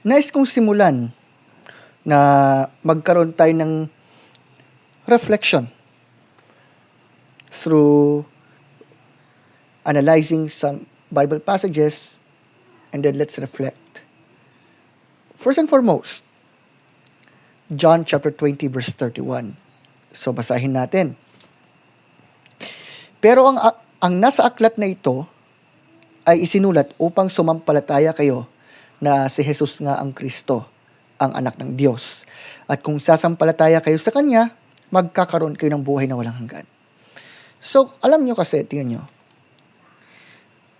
nais kong simulan na magkaroon tayo ng reflection through analyzing some Bible passages and then let's reflect. First and foremost, John chapter 20 verse 31. So basahin natin. Pero ang ang nasa aklat na ito ay isinulat upang sumampalataya kayo na si Jesus nga ang Kristo, ang anak ng Diyos. At kung sasampalataya kayo sa Kanya, magkakaroon kayo ng buhay na walang hanggan. So, alam nyo kasi, tingnan nyo,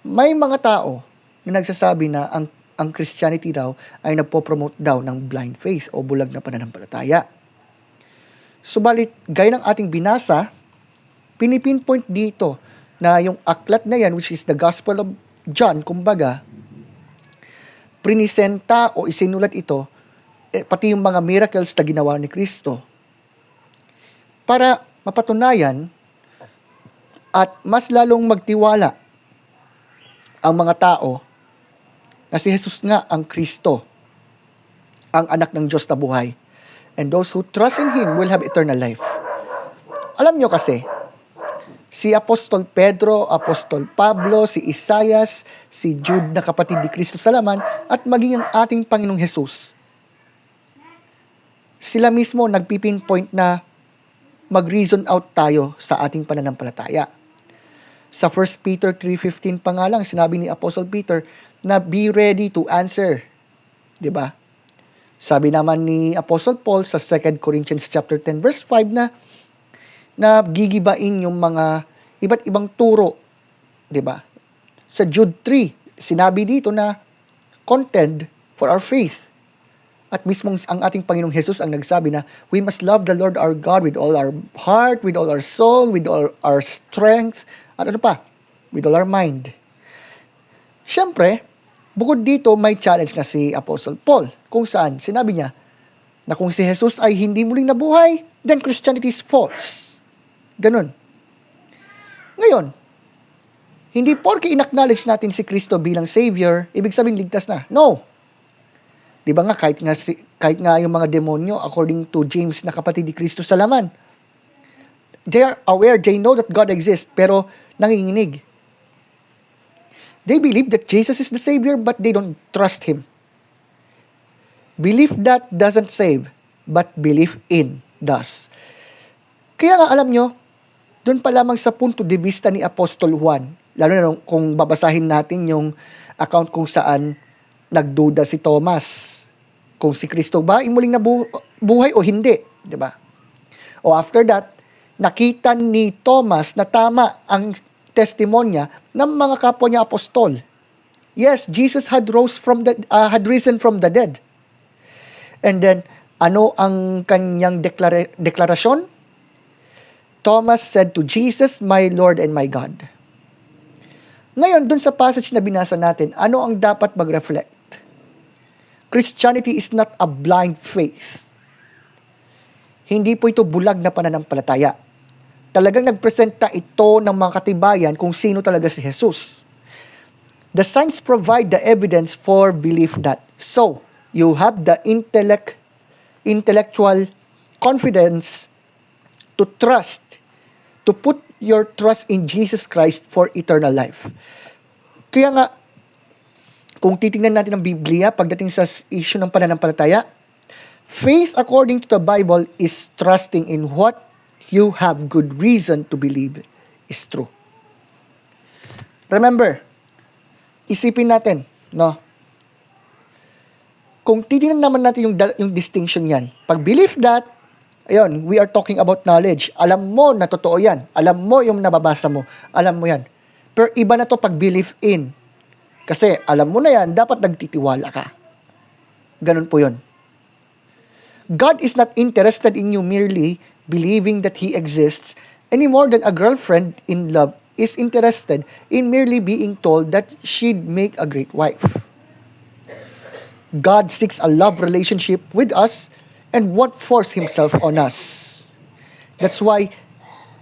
may mga tao na nagsasabi na ang, ang Christianity daw ay nagpo-promote daw ng blind faith o bulag na pananampalataya. Subalit, gaya ng ating binasa, pinipinpoint dito na yung aklat na yan, which is the Gospel of John, kumbaga, prinisenta o isinulat ito, eh, pati yung mga miracles na ginawa ni Kristo, para mapatunayan at mas lalong magtiwala ang mga tao na si Jesus nga ang Kristo, ang anak ng Diyos na buhay. And those who trust in Him will have eternal life. Alam nyo kasi, si Apostol Pedro, Apostol Pablo, si Isayas, si Jude na kapatid ni Kristo sa laman, at maging ang ating Panginoong Jesus. Sila mismo nagpipinpoint na mag-reason out tayo sa ating pananampalataya. Sa 1 Peter 3.15 pa nga lang, sinabi ni Apostle Peter na be ready to answer. ba? Sabi naman ni Apostle Paul sa 2 Corinthians chapter 10 verse 5 na na gigibain yung mga iba't ibang turo, 'di ba? Sa Jude 3, sinabi dito na contend for our faith. At mismong ang ating Panginoong Jesus ang nagsabi na we must love the Lord our God with all our heart, with all our soul, with all our strength, at ano pa? With all our mind. Siyempre, bukod dito, may challenge nga si Apostle Paul. Kung saan, sinabi niya, na kung si Jesus ay hindi muling nabuhay, then Christianity is false. Ganun. Ngayon, hindi porke inacknowledge natin si Kristo bilang Savior, ibig sabihin ligtas na. No. Di ba nga, kahit nga, si, kahit nga yung mga demonyo, according to James na kapatid ni Kristo sa laman, they are aware, they know that God exists, pero nanginginig. They believe that Jesus is the Savior, but they don't trust Him. Belief that doesn't save, but belief in does. Kaya nga alam nyo, doon pa lamang sa punto de vista ni Apostol Juan, lalo na kung babasahin natin yung account kung saan nagduda si Thomas kung si Kristo ba ay muling nabu- buhay o hindi, 'di ba? O after that, nakita ni Thomas na tama ang testimonya ng mga kapwa niya apostol. Yes, Jesus had rose from the uh, had risen from the dead. And then ano ang kanyang deklara- deklarasyon? Thomas said to Jesus, "My Lord and my God." Ngayon, dun sa passage na binasa natin, ano ang dapat mag-reflect? Christianity is not a blind faith. Hindi po ito bulag na pananampalataya. Talagang nagpresenta ito ng mga katibayan kung sino talaga si Jesus. The signs provide the evidence for belief that. So, you have the intellect, intellectual confidence to trust, to put your trust in Jesus Christ for eternal life. Kaya nga, kung titingnan natin ang Biblia pagdating sa issue ng pananampalataya, faith according to the Bible is trusting in what you have good reason to believe is true. Remember, isipin natin, no? Kung titingnan naman natin yung, yung distinction yan, pag believe that, ayun, we are talking about knowledge. Alam mo na totoo yan. Alam mo yung nababasa mo. Alam mo yan. Pero iba na to pag believe in. Kasi alam mo na yan, dapat nagtitiwala ka. Ganun po yun. God is not interested in you merely believing that He exists any more than a girlfriend in love is interested in merely being told that she'd make a great wife. God seeks a love relationship with us and won't force Himself on us. That's why,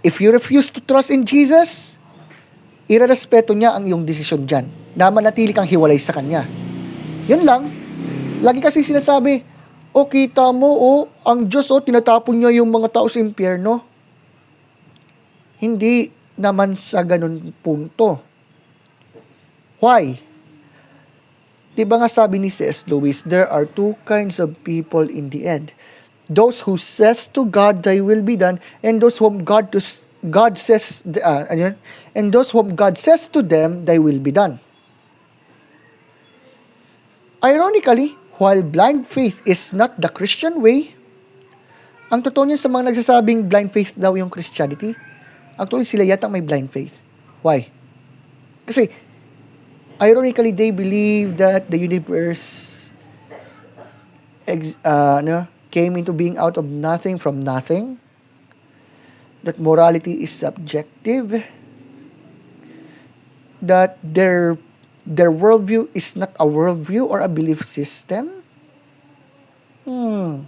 if you refuse to trust in Jesus, irerespeto niya ang iyong desisyon dyan na manatili kang hiwalay sa Kanya. Yun lang. Lagi kasi sinasabi, o kita mo, oh, ang Diyos, oh, tinatapon niya yung mga tao sa impyerno. Hindi naman sa ganun punto. Why? Di ba nga sabi ni C.S. Lewis, there are two kinds of people in the end. Those who says to God, thy will be done, and those whom God to, God says, uh, and those whom God says to them, thy will be done. Ironically, while blind faith is not the Christian way, ang totoo niya sa mga nagsasabing blind faith daw yung Christianity, actually sila yata may blind faith. Why? Kasi, ironically, they believe that the universe ex, uh, ano, came into being out of nothing from nothing, that morality is subjective, that their their worldview is not a worldview or a belief system. Hmm.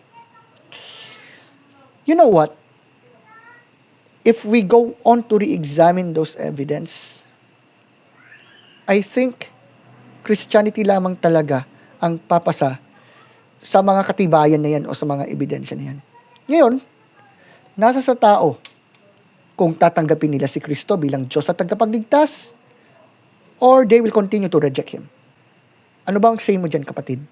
You know what? If we go on to re-examine those evidence, I think Christianity lamang talaga ang papasa sa mga katibayan na yan o sa mga ebidensya na yan. Ngayon, nasa sa tao kung tatanggapin nila si Kristo bilang Diyos at tagapagligtas or they will continue to reject Him. Ano ba ang say mo dyan, kapatid?